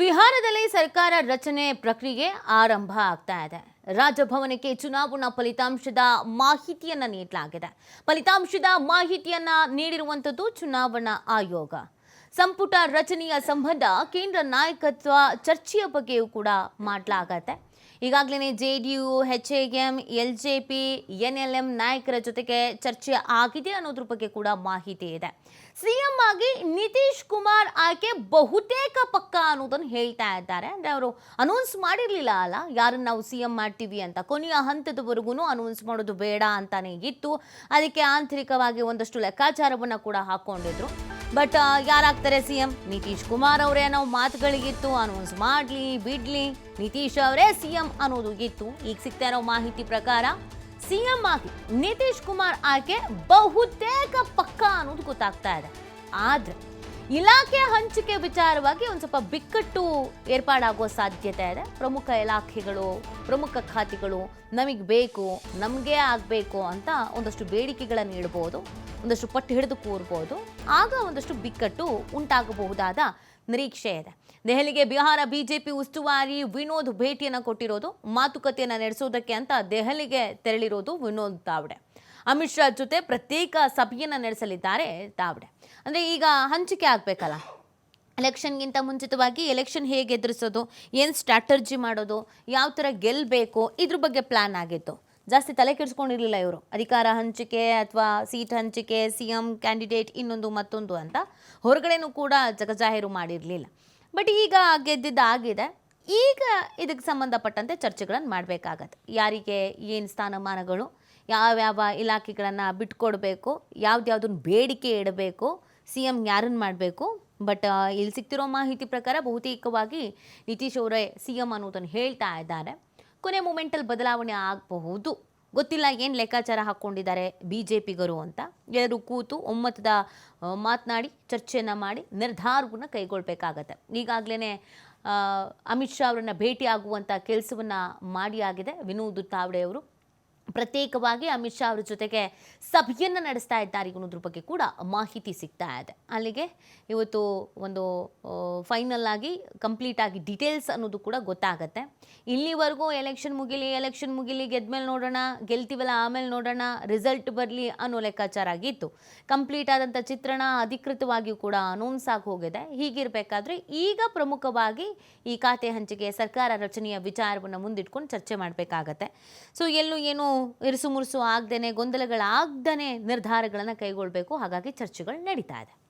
ಬಿಹಾರದಲ್ಲಿ ಸರ್ಕಾರ ರಚನೆ ಪ್ರಕ್ರಿಯೆ ಆರಂಭ ಆಗ್ತಾ ಇದೆ. ರಾಜಭವನಕ್ಕೆ ಚುನಾವಣಾ ಫಲಿತಾಂಶದ ಮಾಹಿತಿಯನ್ನು ನೀಡಲಾಗಿದೆ. ಫಲಿತಾಂಶದ ಮಾಹಿತಿಯನ್ನು ನೀಡಿರುವಂಥದ್ದು ಚುನಾವಣಾ ಆಯೋಗ. ಸಂಪುಟ ರಚನೆಯ ಸಂಬಂಧ ಕೇಂದ್ರ ನಾಯಕತ್ವ ಚರ್ಚೆಯ ಬಗ್ಗೆಯೂ ಕೂಡ ಮಾಡಲಾಗತ್ತೆ. ಈಗಾಗಲೇ J D U, H A L J P, N L M ನಾಯಕರ ಜೊತೆಗೆ ಚರ್ಚೆ ಆಗಿದೆ ಅನ್ನೋದ್ರ ಬಗ್ಗೆ ಕೂಡ ಮಾಹಿತಿ ಇದೆ. ಸಿಎಂ ಆಗಿ ನಿತೀಶ್ ಕುಮಾರ್ ಆಯ್ಕೆ ಬಹುತೇಕ ಪಕ್ಕ ಅನ್ನೋದನ್ನು ಹೇಳ್ತಾ ಇದ್ದಾರೆ. ಅಂದರೆ ಅವರು ಅನೌನ್ಸ್ ಮಾಡಿರಲಿಲ್ಲ ಅಲ್ಲ, ಯಾರನ್ನು ನಾವು ಸಿ ಎಂ ಮಾಡ್ತೀವಿ ಅಂತ. ಕೊನೆಯ ಹಂತದವರೆಗೂ ಅನೌನ್ಸ್ ಮಾಡೋದು ಬೇಡ ಅಂತಾನೆ ಇತ್ತು. ಅದಕ್ಕೆ ಆಂತರಿಕವಾಗಿ ಒಂದಷ್ಟು ಲೆಕ್ಕಾಚಾರವನ್ನು ಕೂಡ ಹಾಕೊಂಡಿದ್ರು. ಬಟ್ ಯಾರಾಗ್ತಾರೆ ಸಿ ಎಂ ನಿತೀಶ್ ಕುಮಾರ್ ಅವರೇ ನಾವು ಮಾತುಗಳಿಗಿತ್ತು ಅನೌನ್ಸ್ ಮಾಡಲಿ, ಬಿಡ್ಲಿ. ನಿತೀಶ್ ಅವರೇ ಸಿ ಎಂ ಅನ್ನೋದು ಇತ್ತು. ಈಗ ಸಿಗ್ತಾ ಇರೋ ಮಾಹಿತಿ ಪ್ರಕಾರ, ಸಿಎಂ ಆಗಿ ನಿತೀಶ್ ಕುಮಾರ್ ಆಯ್ಕೆ ಬಹುತೇಕ ಪಕ್ಕ ಅನ್ನೋದು ಗೊತ್ತಾಗ್ತಾ ಇದೆ. ಆದ್ರೆ ಇಲಾಖೆ ಹಂಚಿಕೆ ವಿಚಾರವಾಗಿ ಒಂದು ಸ್ವಲ್ಪ ಬಿಕ್ಕಟ್ಟು ಏರ್ಪಾಡಾಗುವ ಸಾಧ್ಯತೆ ಇದೆ. ಪ್ರಮುಖ ಇಲಾಖೆಗಳು, ಪ್ರಮುಖ ಖಾತೆಗಳು ನಮಗೆ ಬೇಕು, ನಮಗೆ ಆಗಬೇಕು ಅಂತ ಒಂದಷ್ಟು ಬೇಡಿಕೆಗಳನ್ನು ಇಡ್ಬೋದು, ಒಂದಷ್ಟು ಪಟ್ಟು ಹಿಡಿದು ಕೂರ್ಬೋದು. ಆಗ ಒಂದಷ್ಟು ಬಿಕ್ಕಟ್ಟು ಉಂಟಾಗಬಹುದಾದ ನಿರೀಕ್ಷೆ ಇದೆ. ದೆಹಲಿಗೆ ಬಿಹಾರ ಬಿಜೆಪಿ ಉಸ್ತುವಾರಿ ವಿನೋದ್ ಭೇಟಿಯನ್ನು ಕೊಟ್ಟಿರೋದು, ಮಾತುಕತೆಯನ್ನು ನಡೆಸೋದಕ್ಕೆ ಅಂತ ದೆಹಲಿಗೆ ತೆರಳಿರೋದು ವಿನೋದ್ ತಾವ್ಡೆ ಅಮಿತ್ ಶಾ ಜೊತೆ ಪ್ರತ್ಯೇಕ ಸಭೆಯನ್ನು ನಡೆಸಲಿದ್ದಾರೆ ತಾವಡೆ ಅಂದರೆ ಈಗ ಹಂಚಿಕೆ ಆಗಬೇಕಲ್ಲ? ಎಲೆಕ್ಷನ್ಗಿಂತ ಮುಂಚಿತವಾಗಿ ಎಲೆಕ್ಷನ್ ಹೇಗೆ ಎದುರಿಸೋದು, ಏನು ಸ್ಟ್ರಾಟರ್ಜಿ ಮಾಡೋದು, ಯಾವ ಥರ ಗೆಲ್ಲಬೇಕು ಇದ್ರ ಬಗ್ಗೆ ಪ್ಲ್ಯಾನ್ ಆಗಿತ್ತು. ಜಾಸ್ತಿ ತಲೆ ಕೆಡಿಸ್ಕೊಂಡಿರಲಿಲ್ಲ ಇವರು. ಅಧಿಕಾರ ಹಂಚಿಕೆ ಅಥವಾ ಸೀಟ್ ಹಂಚಿಕೆ ಸಿ ಎಂ ಕ್ಯಾಂಡಿಡೇಟ್ ಇನ್ನೊಂದು ಮತ್ತೊಂದು ಅಂತ ಹೊರಗಡೆನೂ ಕೂಡ ಜಗಜಾಹೀರು ಮಾಡಿರಲಿಲ್ಲ. ಬಟ್ ಈಗ ಗೆದ್ದಿದ್ದಾಗಿದೆ ಈಗ ಇದಕ್ಕೆ ಸಂಬಂಧಪಟ್ಟಂತೆ ಚರ್ಚೆಗಳನ್ನು ಮಾಡಬೇಕಾಗತ್ತೆ. ಯಾರಿಗೆ ಏನು ಸ್ಥಾನಮಾನಗಳು ಯಾವ್ಯಾವ ಇಲಾಖೆಗಳನ್ನು ಬಿಟ್ಕೊಡ್ಬೇಕು ಯಾವ್ದ್ಯಾವ್ದನ್ನ ಬೇಡಿಕೆ ಇಡಬೇಕು ಸಿ ಎಂ ಯಾರನ್ನು ಮಾಡಬೇಕು. ಬಟ್ ಇಲ್ಲಿ ಸಿಗ್ತಿರೋ ಮಾಹಿತಿ ಪ್ರಕಾರ ಬಹುತೇಕವಾಗಿ ನಿತೀಶ್ ಅವರೇ ಸಿ ಎಂ ಅನ್ನೋದನ್ನು ಹೇಳ್ತಾ ಇದ್ದಾರೆ. ಕೊನೆ ಮೂಮೆಂಟಲ್ಲಿ ಬದಲಾವಣೆ ಆಗಬಹುದು. ಗೊತ್ತಿಲ್ಲ ಏನು ಲೆಕ್ಕಾಚಾರ ಹಾಕ್ಕೊಂಡಿದ್ದಾರೆ ಬಿ ಜೆ ಪಿಗರು ಅಂತ. ಎಲ್ಲರೂ ಕೂತು ಒಮ್ಮತದ ಮಾತನಾಡಿ, ಚರ್ಚೆಯನ್ನು ಮಾಡಿ ನಿರ್ಧಾರವನ್ನು ಕೈಗೊಳ್ಬೇಕಾಗತ್ತೆ. ಈಗಾಗಲೇ ಅಮಿತ್ ಶಾ ಅವರನ್ನು ಭೇಟಿ ಆಗುವಂಥ ಕೆಲಸವನ್ನು ಮಾಡಿ ಆಗಿದೆ ವಿನೋದ್ ತಾವ್ಡೆಯವರು ಪ್ರತ್ಯೇಕವಾಗಿ ಅಮಿತ್ ಶಾ ಅವರ ಜೊತೆಗೆ ಸಭೆಯನ್ನು ನಡೆಸ್ತಾ ಇದ್ದಾರೆ. ಅನ್ನೋದ್ರ ಬಗ್ಗೆ ಕೂಡ ಮಾಹಿತಿ ಸಿಗ್ತಾ ಇದೆ. ಅಲ್ಲಿಗೆ ಇವತ್ತು ಒಂದು ಫೈನಲ್ ಆಗಿ ಕಂಪ್ಲೀಟ್ ಆಗಿ ಡೀಟೇಲ್ಸ್ ಅನ್ನೋದು ಕೂಡ ಗೊತ್ತಾಗತ್ತೆ. ಇಲ್ಲಿವರೆಗೂ ಎಲೆಕ್ಷನ್ ಮುಗಿಲಿ ಎಲೆಕ್ಷನ್ ಮುಗಿಲಿ ಗೆದ್ಮೇಲೆ ನೋಡೋಣ, ಗೆಲ್ತೀವಲ್ಲ, ಆಮೇಲೆ ನೋಡೋಣ ರಿಸಲ್ಟ್ ಬರಲಿ ಅನ್ನೋ ಲೆಕ್ಕಾಚಾರ ಆಗಿತ್ತು. ಕಂಪ್ಲೀಟ್ ಆದಂಥ ಚಿತ್ರಣ ಅಧಿಕೃತವಾಗಿಯೂ ಕೂಡ ಅನೌನ್ಸ್ ಆಗಿ ಹೋಗಿದೆ. ಹೀಗಿರಬೇಕಾದ್ರೆ ಈಗ ಪ್ರಮುಖವಾಗಿ ಈ ಖಾತೆ ಹಂಚಿಕೆ ಸರ್ಕಾರ ರಚನೆಯ ವಿಚಾರವನ್ನು ಮುಂದಿಟ್ಕೊಂಡು ಚರ್ಚೆ ಮಾಡಬೇಕಾಗತ್ತೆ. ಸೊ ಎಲ್ಲೂ ಏನು ಇರುಸು ಮುರುಸು ಆಗ್ದೇನೆ ಗೊಂದಲಗಳಾಗ್ದೇ ನಿರ್ಧಾರಗಳನ್ನು ಕೈಗೊಳ್ಳಬೇಕು ಹಾಗಾಗಿ ಚರ್ಚೆಗಳು ನಡೀತಾ ಇದೆ.